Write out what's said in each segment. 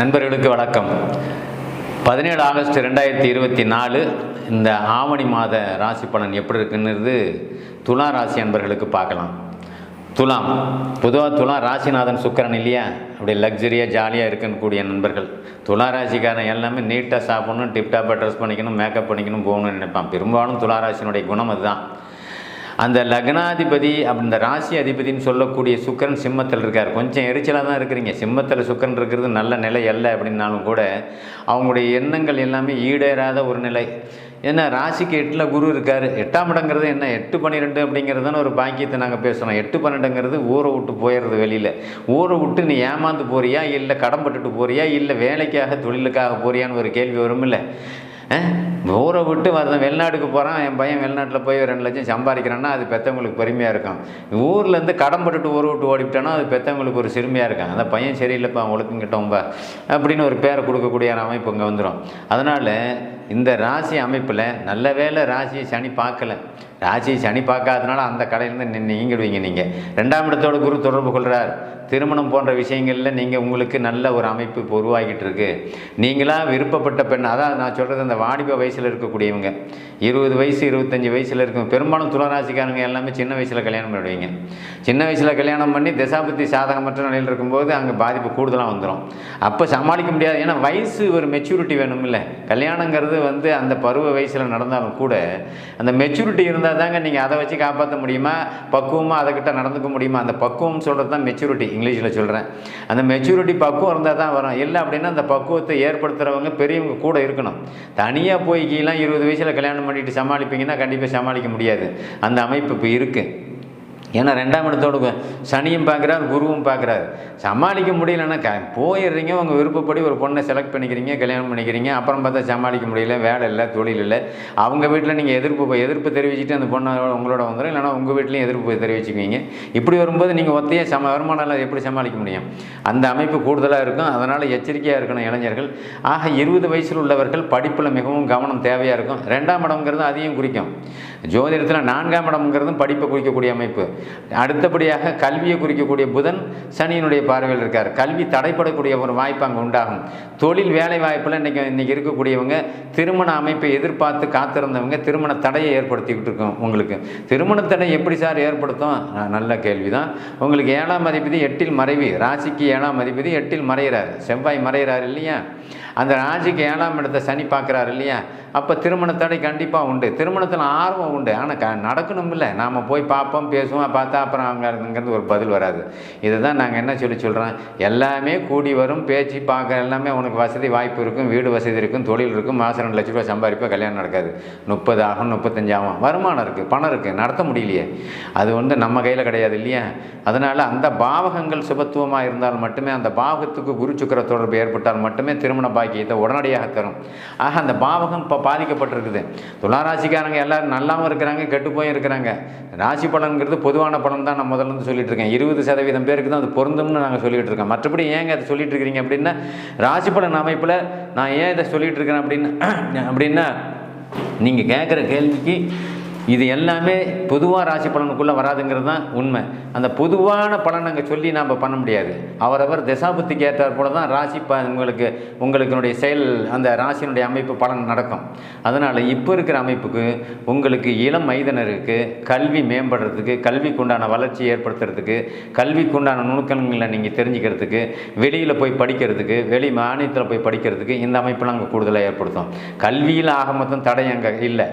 நண்பர்களுக்கு வணக்கம். பதினேழு ஆகஸ்ட் ரெண்டாயிரத்தி இருபத்தி நாலு இந்த ஆவணி மாத ராசி பலன் எப்படி இருக்குன்றது துலா ராசி அன்பர்களுக்கு பார்க்கலாம். துலாம் பொதுவாக துலாம் ராசிநாதன் சுக்கரன் இல்லையா? அப்படி லக்ஸரியாக ஜாலியாக இருக்கக்கூடிய நண்பர்கள். துலா ராசிக்காரன் எல்லாமே நீட்டாக சாப்பிடணும் டிப்டாப்பாக ட்ரெஸ் பண்ணிக்கணும் மேக்கப் பண்ணிக்கணும் போகணும்னு நினைப்பான். பெரும்பாலும் துலா ராசினுடைய குணம் அதுதான். அந்த லக்னாதிபதி அப்படி இந்த ராசி அதிபதின்னு சொல்லக்கூடிய சுக்கரன் சிம்மத்தில் இருக்கார். கொஞ்சம் எரிச்சலாக தான் இருக்கிறீங்க. சிம்மத்தில் சுக்கரன் இருக்கிறது நல்ல நிலை அல்ல அப்படின்னாலும் கூட அவங்களுடைய எண்ணங்கள் எல்லாமே ஈடேறாத ஒரு நிலை. ஏன்னா ராசிக்கு எட்டில் குரு இருக்கார். எட்டாம் இடங்கிறது என்ன? எட்டு பன்னிரெண்டு அப்படிங்கிறது தானே ஒரு பாக்கியத்தை நாங்கள் பேசுகிறோம் எட்டு பன்னெண்டுங்கிறது ஊரை விட்டு போயிடுறது வெளியில். ஊரை விட்டு நீ ஏமாந்து போறியா? இல்லை கடன் பட்டுட்டு போறியா? இல்லை வேலைக்காக தொழிலுக்காக போறியான்னு ஒரு கேள்வி வரும் இல்லை ஊரை விட்டு வரதான் வெளிநாட்டுக்கு போகிறான் என் பையன் வெளிநாட்டில் போய் ரெண்டு லட்சம் சம்பாதிக்கிறான்னா அது பெற்றவங்களுக்கு பெருமையாக இருக்கும். ஊர்லேருந்து கடன் பட்டுட்டு ஊரை விட்டு ஓடிவிட்டானோ அது பெற்றவங்களுக்கு ஒரு சிறுமையாக இருக்கும். அந்த பையன் சரியில்லைப்பா ஒழுக்கங்கிட்டோம்பா அப்படின்னு ஒரு பேரை கொடுக்கக்கூடிய ஒரு அமைப்பு இங்கே வந்துடும் அதனால் இந்த ராசி அமைப்பில் நல்ல வேளை ராசியை சனி பார்க்கல. ராசியை சனி பார்க்காதனால அந்த கடையிலேருந்து நீங்கிடுவீங்க நீங்கள் ரெண்டாம் இடத்தோட குரு தொடர்பு கொள்கிறார் திருமணம் போன்ற விஷயங்களில் நீங்கள் உங்களுக்கு நல்ல ஒரு அமைப்பு இப்போ உருவாகிட்டு இருக்கு நீங்களாக விருப்பப்பட்ட பெண் அதான் நான் சொல்கிறது அந்த வாணிப வயசில் இருக்கக்கூடியவங்க. இருபது வயசு இருபத்தஞ்சி வயசில் இருக்கும். பெரும்பாலும் துளராசிக்காரங்க எல்லாமே சின்ன வயசில் கல்யாணம் பண்ணுவீங்க சின்ன வயசில் கல்யாணம் பண்ணி தசாபத்தி சாதகமற்ற நிலையில் இருக்கும்போது அங்கே பாதிப்பு கூடுதலாக வந்துடும் அப்போ சமாளிக்க முடியாது. ஏன்னா வயசு ஒரு மெச்சூரிட்டி வேணும் இல்லை கல்யாணங்கிறது வந்து அந்த பருவ வயசில் நடந்தாலும் கூட அந்த மெச்சூரிட்டி இருந்தால் தாங்க நீங்கள் அதை வச்சு காப்பாற்ற முடியுமா? பக்குவமாக அதைக்கிட்ட நடந்துக்க முடியுமா? அந்த பக்குவம் சொல்கிறது தான் மெச்சூரிட்டி இங்கிலீஷில் சொல்கிறேன் அந்த மெச்சூரிட்டி பக்குவம் இருந்தால் தான் வரும். இல்லை அப்படின்னா அந்த பக்குவத்தை ஏற்படுத்துகிறவங்க பெரியவங்க கூட இருக்கணும். தனியாக போய் கீழே இருபது வயசில் கல்யாணம் பண்ணிட்டு சமாளிப்பீங்கன்னா கண்டிப்பாக சமாளிக்க முடியாது. அந்த அமைப்பு இப்போ இருக்குது ஏன்னா ரெண்டாம் இடத்தோடு சனியும் பார்க்குறாரு குருவும் பார்க்குறாரு சமாளிக்க முடியலன்னா க போயிடுறீங்க உங்கள் விருப்பப்படி ஒரு பொண்ணை செலக்ட் பண்ணிக்கிறீங்க கல்யாணம் பண்ணிக்கிறீங்க அப்புறம் பார்த்தா சமாளிக்க முடியல வேலை இல்லை தொழில் இல்லை. அவங்க வீட்டில் நீங்கள் எதிர்ப்பு எதிர்ப்பு தெரிவிச்சுட்டு அந்த பொண்ணை உங்களோட வந்துடும் இல்லைனா உங்கள் வீட்லேயும் எதிர்ப்பு தெரிவிச்சுக்குவீங்க. இப்படி வரும்போது நீங்கள் ஒத்தையே சம வருமானம் எப்படி சமாளிக்க முடியும்? அந்த அமைப்பு கூடுதலாக இருக்கும். அதனால் எச்சரிக்கையாக இருக்கணும் இளைஞர்கள். ஆக இருபது வயசில் உள்ளவர்கள் படிப்பில் மிகவும் கவனம் தேவையாக இருக்கும். ரெண்டாம் இடம்ங்கிறது அதையும் குறிக்கும். ஜோதிடத்தில் நான்காம் இடம்ங்கிறதும் படிப்பை குறிக்கக்கூடிய அமைப்பு. அடுத்தபடியாக கல்வியை குறிக்கக்கூடிய புதன் சனியினுடைய பார்வையில் இருக்கார். கல்வி தடைப்படக்கூடிய ஒரு வாய்ப்பு அங்கே உண்டாகும். தொழில் வேலை வாய்ப்பில் இன்றைக்கி இன்றைக்கி இருக்கக்கூடியவங்க திருமண அமைப்பை எதிர்பார்த்து காத்திருந்தவங்க திருமண தடையை ஏற்படுத்திக்கிட்டு இருக்கோம் உங்களுக்கு. திருமண தடை எப்படி சார் ஏற்படுத்தும்? நல்ல கேள்வி தான் உங்களுக்கு ஏழாம் அதிபதி எட்டில் மறைவு. ராசிக்கு ஏழாம் அதிபதி எட்டில் மறைகிறார். செவ்வாய் மறைகிறார் இல்லையா? அந்த ராசிக்கு ஏழாம் இடத்தை சனி பார்க்குறாரு இல்லையா? அப்போ திருமண தடை கண்டிப்பாக உண்டு. திருமணத்தில் ஆர்வம் உண்டு. ஆனால் க நடக்கணும் இல்லை நாம் போய் பார்ப்போம் பேசுவோம் பார்த்தா அப்புறம் அங்கே ஒரு பதில் வராது. இதை தான் நாங்கள் என்ன சொல்லி சொல்கிறோம் எல்லாமே கூடி வரும் பேச்சு பார்க்குற எல்லாமே உனக்கு வசதி வாய்ப்பு இருக்கும் வீடு வசதி இருக்கும் தொழில் இருக்கும் மாதம் ரெண்டு லட்ச ரூபா சம்பாதிப்பா கல்யாணம் நடக்காது. முப்பது ஆகும் முப்பத்தஞ்சாகும் வருமானம் இருக்குது பணம் இருக்குது நடத்த முடியலையே. அது வந்து நம்ம கையில் கிடையாது இல்லையா? அதனால் அந்த பாவகங்கள் சுபத்துவமாக இருந்தால் மட்டுமே அந்த பாவகத்துக்கு குரு தொடர்பு ஏற்பட்டால் மட்டுமே திருமண பாக்கியத்தை உடனடியாக தரும். ஆக அந்த பாவகம் இப்போ பாதிக்கப்பட்டிருக்குது. துளாராசிக்காரங்க எல்லோரும் நல்லாவும் இருக்கிறாங்க கெட்டு போயும் இருக்கிறாங்க. ராசி பலன்கிறது பொதுவான பலன் தான் நான் முதல்ல இருந்து சொல்லிட்டு இருக்கேன். இருபது சதவீதம் பேருக்கு தான் அது பொருந்தும்னு நாங்கள் சொல்லிட்டு இருக்கோம். மற்றபடி ஏங்க அதை சொல்லிட்டு இருக்கிறீங்க அப்படின்னா ராசி பலன் அமைப்பில் நான் ஏன் இதை சொல்லிட்டு இருக்கிறேன் அப்படின்னு அப்படின்னா நீங்கள் கேட்குற கேள்விக்கு இது எல்லாமே பொதுவாக ராசி பலனுக்குள்ளே வராதுங்கிறது தான் உண்மை. அந்த பொதுவான பலன் அங்கே சொல்லி நாம் பண்ண முடியாது. அவரவர் தசாபுத்திக்கு ஏற்றார் போல தான் ராசி ப உங்களுக்கு உங்களுக்குனுடைய செயல் அந்த ராசியினுடைய அமைப்பு பலன் நடக்கும். அதனால் இப்போ இருக்கிற அமைப்புக்கு உங்களுக்கு இளம் மைதனருக்கு கல்வி மேம்படுறதுக்கு கல்விக்குண்டான வளர்ச்சி ஏற்படுத்துறதுக்கு கல்விக்குண்டான நுணுக்கங்களை நீங்கள் தெரிஞ்சுக்கிறதுக்கு வெளியில் போய் படிக்கிறதுக்கு வெளி மாநிலத்தில் போய் படிக்கிறதுக்கு இந்த அமைப்பெல்லாம் அங்கே கூடுதலாக ஏற்படுத்தும். கல்வியில் ஆக மொத்தம் தடை அங்கே இல்லை.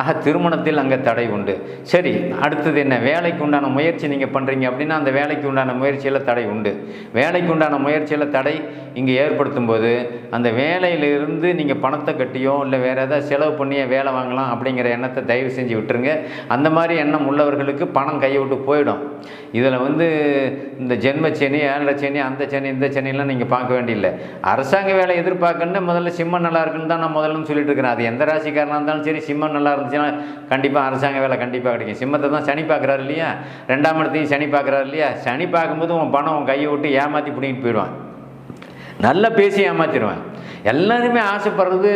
ஆக திருமணத்தில் அங்கே தடை உண்டு. சரி அடுத்தது என்ன? வேலைக்கு உண்டான முயற்சி நீங்கள் பண்ணுறீங்க அப்படின்னா அந்த வேலைக்கு உண்டான முயற்சியில் தடை உண்டு. வேலைக்கு உண்டான முயற்சியில் தடை இங்கே ஏற்படுத்தும் போது அந்த வேலையிலிருந்து நீங்கள் பணத்தை கட்டியோ இல்லை வேறு ஏதாவது செலவு பண்ணியே வேலை வாங்கலாம் அப்படிங்கிற எண்ணத்தை தயவு செஞ்சு விட்டுருங்க. அந்த மாதிரி எண்ணம் உள்ளவர்களுக்கு பணம் கையை விட்டு போயிடும். இதில் வந்து இந்த ஜென்ம சனி ஏழரை சனி அந்த சனி இந்த சனிலாம் நீங்கள் பார்க்க வேண்டியில்லை. அரசாங்க வேலை எதிர்பார்க்கணுன்னு முதல்ல சிம்மம் நல்லா இருக்குன்னு தான் நான் முதல்ல சொல்லிட்டு இருக்கிறேன். அது எந்த ராசிக்காரனாக இருந்தாலும் சரி சிம்மம் நல்லா இருந்துச்சுன்னா கண்டிப்பாக அரசாங்க வேலை கண்டிப்பாக கிடைக்கும். சிம்மத்தை தான் சனி பார்க்குறாரு இல்லையா? ரெண்டாம் இடத்தையும் சனி பார்க்குறாரு இல்லையா? சனி பார்க்கும்போது உன் பணம் உன் கையை விட்டு ஏமாற்றி பிடிங்கிட்டு போயிடுவான். நல்லா பேசி ஏமாற்றிடுவேன் எல்லாருமே ஆசைப்படுறது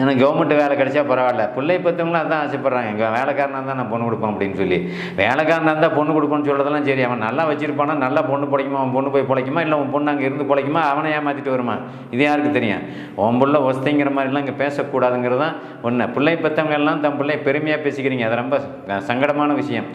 எனக்கு கவர்மெண்ட் வேலை கிடைச்சா பரவாயில்ல. பிள்ளை பற்றவங்களும் அதான் ஆசைப்பட்றாங்க. எங்கள் வேலைக்காரனாக தான் நான் பொண்ணு கொடுப்பேன் அப்படின்னு சொல்லி. வேலைக்காரனாக இருந்தால் பொண்ணு கொடுக்கணும்னு சொல்கிறதெல்லாம் சரி. அவன் நல்லா வச்சிருப்பானா? நல்லா பொண்ணு பிழைக்குமா? அவன் பொண்ணு போய் பிழைக்குமா? இல்லை உன் பொண்ணு அங்கே இருந்து பிழைக்குமா? அவனை ஏமாற்றிட்டு வருமா? இது யாருக்கு தெரியும்? உன் பிள்ள ஒஸ்தைங்கிற மாதிரிலாம் இங்கே பேசக்கூடாதுங்கிறது தான் ஒன்று பிள்ளை பெற்றவங்க எல்லாம் தன் பிள்ளை பெருமையாக பேசிக்கிறீங்க. அது ரொம்ப சங்கடமான விஷயம்.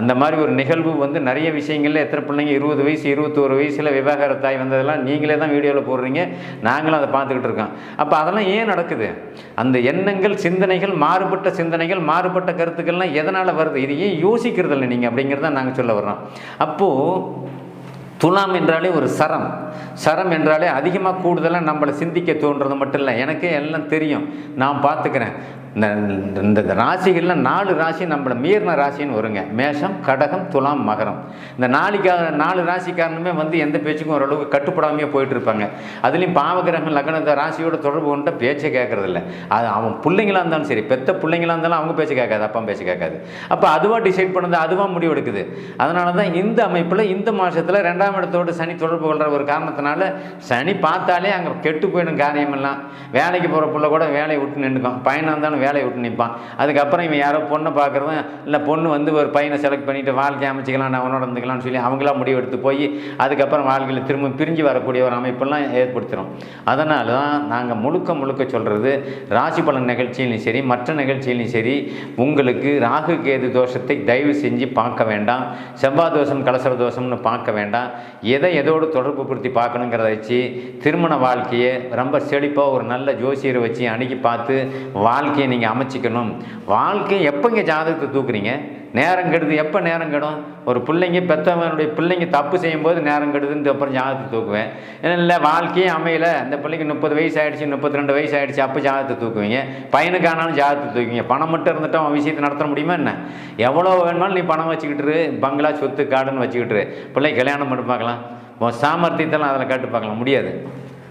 அந்த மாதிரி ஒரு நிகழ்வு வந்து நிறைய விஷயங்களில் எத்தனை பிள்ளைங்க? இருபது வயசு இருபத்தோரு வயசில் விவாகரத்தாய் வந்ததெல்லாம் நீங்களே தான் வீடியோவில் போடுறீங்க. நாங்களும் அதை பார்த்துக்கிட்டு இருக்கோம். அப்போ அதெல்லாம் ஏன் நடக்குது? அந்த எண்ணங்கள் சிந்தனைகள் மாறுபட்ட சிந்தனைகள் மாறுபட்ட கருத்துக்கள்லாம் எதனால் வருது? இது ஏன் யோசிக்கிறது இல்லை நீங்கள் அப்படிங்கிறத நாங்கள் சொல்ல வர்றோம். அப்போது துலாம் என்றாலே ஒரு சரம். சரம் என்றாலே அதிகமாக கூடுதலாக நம்மளை சிந்திக்க தோன்றது மட்டும் இல்லை. எனக்கே எல்லாம் தெரியும். நான் பார்த்துக்கிறேன். இந்த இந்த ராசிகளில் நாலு ராசி நம்மளை மீறின ராசின்னு வருங்க. மேஷம் கடகம் துலாம் மகரம். இந்த நாளைக்காக நாலு ராசிக்காரனுமே வந்து எந்த பேச்சுக்கும் ஓரளவுக்கு கட்டுப்படாமையே போயிட்டு இருப்பாங்க அதுலேயும் பாவகிரகம் லக்னத்தை ராசியோட தொடர்பு கொண்ட பேச்சை கேட்கறதில்ல அது அவன் பிள்ளைங்களா இருந்தாலும் சரி பெத்த பிள்ளைங்களா இருந்தாலும் அவங்க பேச்சு கேட்காது அப்பா பேச்சு கேட்காது. அப்போ அதுவாக டிசைட் பண்ணது அதுவாக முடிவு எடுக்குது. அதனால தான் இந்த அமைப்பில் இந்த மாதத்தில் ரெண்டாம் இடத்தோடு சனி தொடர்பு கொள்கிற ஒரு காரணத்தினால சனி பார்த்தாலே அங்கே கெட்டு போயிடும் காரியமெல்லாம். வேலைக்கு போகிற பிள்ளை கூட வேலையை விட்டு நின்றுக்கும் பயணம் இருந்தாலும் வேலையை விட்டு நிற்பான். அதுக்கப்புறம் இவன் யாரோ பொண்ணை பார்க்குறதும் இல்லை பொண்ணு வந்து ஒரு பையனை செலக்ட் பண்ணிவிட்டு வாழ்க்கை அமைச்சிக்கலாம் நான் அவனோட இருந்துக்கலாம்னு சொல்லி அவங்களாம் முடிவெடுத்து போய் அதுக்கப்புறம் வாழ்க்கையில் திரும்ப பிரிஞ்சு வரக்கூடிய ஒரு அமைப்பெல்லாம் ஏற்படுத்திடும் அதனால தான் நாங்கள் முழுக்க முழுக்க சொல்கிறது ராசி பலன் நிகழ்ச்சியிலையும் சரி மற்ற நிகழ்ச்சியிலையும் சரி உங்களுக்கு ராகு கேது தோஷத்தை தயவு செஞ்சு பார்க்க வேண்டாம். செவ்வாய் தோஷம் கலசர தோஷம்னு பார்க்க வேண்டாம். எதை எதோடு தொடர்பு படுத்தி பார்க்கணுங்கிறத வச்சு திருமண வாழ்க்கையை ரொம்ப செழிப்பாக ஒரு நல்ல ஜோசியரை வச்சு அணுகி பார்த்து வாழ்க்கையை நீங்கள் அமைச்சிக்கணும். வாழ்க்கை எப்போங்க ஜாதகத்தை தூக்குறீங்க? நேரம் கெடுது எப்போ நேரம் கெடும்? ஒரு பிள்ளைங்க பெற்றவனுடைய பிள்ளைங்க தப்பு செய்யும்போது நேரம் கெடுதுன்னு அப்புறம் ஜாதகத்தை தூக்குவேன். இல்லை வாழ்க்கையே அமையல. அந்த பிள்ளைக்கு முப்பது வயசு ஆகிடுச்சு முப்பத்தி ரெண்டு வயசு ஆகிடுச்சு அப்போ ஜாதகத்தை தூக்குவீங்க. பையனுக்கானாலும் ஜாதகத்தை தூக்குவீங்க. பணம் மட்டும் இருந்துட்டு அவன் விஷயத்தை நடத்த முடியுமா என்ன? எவ்வளோ வேணுமாலும் நீ பணம் வச்சுக்கிட்டு இரு, பங்களா சொத்து காடுன்னு வச்சுக்கிட்டு இரு. பிள்ளை கல்யாணம் பண்ணி பார்க்கலாம். உன் சாமர்த்தியத்தெல்லாம் அதில் கட்டு பார்க்கலாம். முடியாது.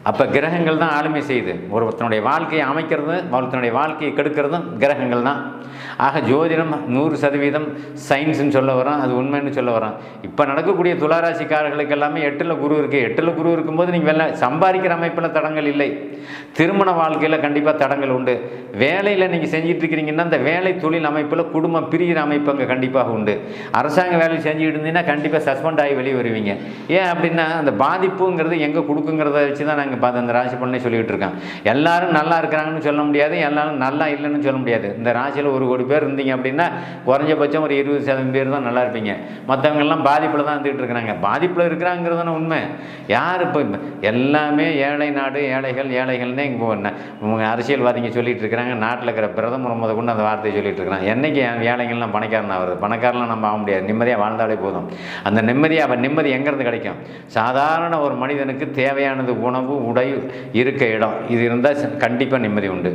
அப்போ கிரகங்கள் தான் ஆளுமை செய்யுது. ஒருத்தனுடைய வாழ்க்கையை அமைக்கிறது ஒருத்தனுடைய வாழ்க்கையை கெடுக்கிறதும் கிரகங்கள் தான். ஆக ஜோதிடம் நூறு சதவீதம் சயின்ஸுன்னு சொல்ல வரோம் அது உண்மைன்னு சொல்ல வரோம் இப்போ நடக்கக்கூடிய துளாராசிக்காரர்களுக்கு எல்லாமே எட்டில் குரு இருக்குது எட்டில் குரு இருக்கும்போது நீங்கள் வெளில சம்பாதிக்கிற அமைப்பில் தடங்கள் இல்லை. திருமண வாழ்க்கையில் கண்டிப்பாக தடங்கள் உண்டு. வேலையில் நீங்கள் செஞ்சிட்டு இருக்கிறீங்கன்னா அந்த வேலை தொழில் அமைப்பில் குடும்பம் பிரிகிற அமைப்பு அங்கே கண்டிப்பாக உண்டு. அரசாங்க வேலை செஞ்சுட்டு இருந்தீங்கன்னா கண்டிப்பாக சஸ்பெண்ட் ஆகி வெளியே வருவீங்க. ஏன் அப்படின்னா அந்த பாதிப்புங்கிறது எங்கே கொடுக்குங்கிறத வச்சு தான் நாங்கள் பார்த்து அந்த ராசி பலனை சொல்லிக்கிட்டு இருக்கான் எல்லாரும் நல்லா இருக்கிறாங்கன்னு சொல்ல முடியாது எல்லாரும் நல்லா இல்லைன்னு சொல்ல முடியாது. இந்த ராசியில் ஒரு கோடி பேர் இருந்தீங்க அப்படின்னா குறைஞ்சபட்சம் ஒரு இருபது சதவீதம் பேர் தான் நல்லா இருப்பீங்க. மற்றவங்கெல்லாம் பாதிப்பில் தான் இருந்துகிட்டு இருக்கிறாங்க. பாதிப்பில் இருக்கிறாங்கிறது உண்மை. யார் இப்போ எல்லாமே ஏழை நாடு ஏழைகள் ஏழைகள்னே இங்கே இவங்க அரசியல்வாதிங்க சொல்லிகிட்டு இருக்கிறாங்க. நாட்டில் இருக்கிற பிரதமர் முத கொண்டு அந்த வார்த்தையை சொல்லிகிட்டு இருக்கிறாங்க. என்னைக்கு ஏழைகள்லாம் பணக்காரன் ஆகுது பணக்காரலாம் நம்ம ஆக முடியாது. நிம்மதியாக வாழ்ந்தாலே போதும். அந்த நிம்மதியாக அவன் நிம்மதி எங்கேருந்து கிடைக்கும்? சாதாரண ஒரு மனிதனுக்கு தேவையானது உணவு உடை இருக்க இடம். இது இருந்தால் கண்டிப்பாக நிம்மதி உண்டு.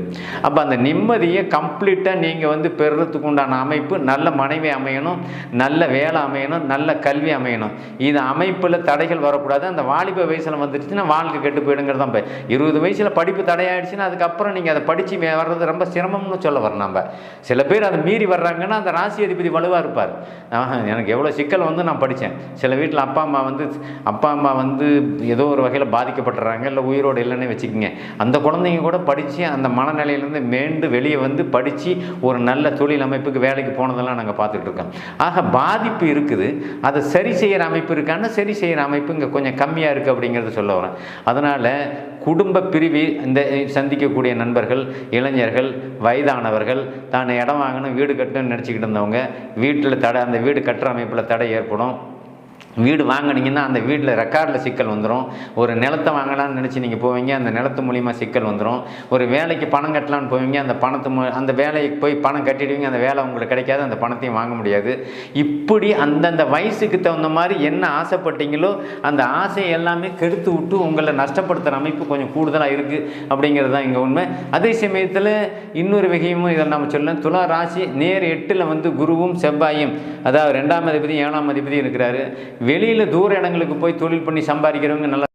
அப்போ அந்த நிம்மதியை கம்ப்ளீட்டாக நீங்கள் வந்து பெறுறதுக்கு உண்டான அமைப்பு நல்ல மனைவி அமையணும் நல்ல வேலை அமையணும் நல்ல கல்வி அமையணும். இது அமைப்பில் தடைகள் வரக்கூடாது. அந்த வாலிப வயசில் வந்துடுச்சுன்னா வாழ்க்கை கெட்டு போயிடுங்கிறது தான் இருபது வயசில் படிப்பு தடையாயிடுச்சுன்னா அதுக்கப்புறம் நீங்கள் அதை படித்து வர்றது ரொம்ப சிரமம்னு சொல்ல வரோம் நம்ம சில பேர் அதை மீறி வர்றாங்கன்னா அந்த ராசி அதிபதி வலுவாக இருப்பார். எனக்கு எவ்வளோ சிக்கல் வந்து நான் படித்தேன் சில வீட்டில் அப்பா அம்மா வந்து அப்பா அம்மா வந்து ஏதோ ஒரு வகையில் பாதிக்கப்பட்டுறாங்க இல்லை உயிரோடு இல்லைன்னு வச்சுக்கோங்க. அந்த குழந்தைங்க கூட படித்து அந்த மனநிலையிலேருந்து மேண்டு வெளியே வந்து படித்து ஒரு நல்ல தொழில் அமைப்புக்கு வேலைக்கு போனதெல்லாம் நாங்கள் பார்த்துட்டு இருக்கோம். ஆக பாதிப்பு இருக்குது. அதை சரி செய்கிற அமைப்பு இருக்கான்னா சரி செய்கிற அமைப்பு இங்கே கொஞ்சம் கம்மியாக இருக்குது அப்படிங்கிறத சொல்ல வரேன். அதனால் குடும்ப பிரிவு இந்த சந்திக்கக்கூடிய நண்பர்கள் இளைஞர்கள் வயதானவர்கள் தான் இடம் வாங்கணும் வீடு கட்டணும்னு நினச்சிக்கிட்டு இருந்தவங்க வீட்டில் தடை அந்த வீடு கட்டுற அமைப்பில் தடை ஏற்படும். வீடு வாங்கினீங்கன்னா அந்த வீட்டில் ரெக்கார்டில் சிக்கல் வந்துடும் ஒரு நிலத்தை வாங்கலாம்னு நினச்சி நீங்கள் போவீங்க அந்த நிலத்து மூலிமா சிக்கல் வந்துடும் ஒரு வேலைக்கு பணம் கட்டலாம்னு போவீங்க அந்த பணத்தை மூ அந்த வேலைக்கு போய் பணம் கட்டிடுவீங்க அந்த வேலை உங்களுக்கு கிடைக்காது அந்த பணத்தையும் வாங்க முடியாது. இப்படி அந்தந்த வயசுக்கு தகுந்த மாதிரி என்ன ஆசைப்பட்டீங்களோ அந்த ஆசையை எல்லாமே கெடுத்து விட்டு உங்களை நஷ்டப்படுத்துகிற அமைப்பு கொஞ்சம் கூடுதலாக இருக்குது அப்படிங்கிறது தான் இங்கே உண்மை. அதே சமயத்தில் இன்னொரு வகையும் இதில் நம்ம சொல்லலாம். துலா ராசி நேர் எட்டில் வந்து குருவும் செவ்வாயும் அதாவது ரெண்டாம் அதிபதி ஏழாம் அதிபதி இருக்கிறாரு. வெளியில் தூர இடங்களுக்கு போய் தொழில் பண்ணி சம்பாதிக்கிறவங்க நல்லா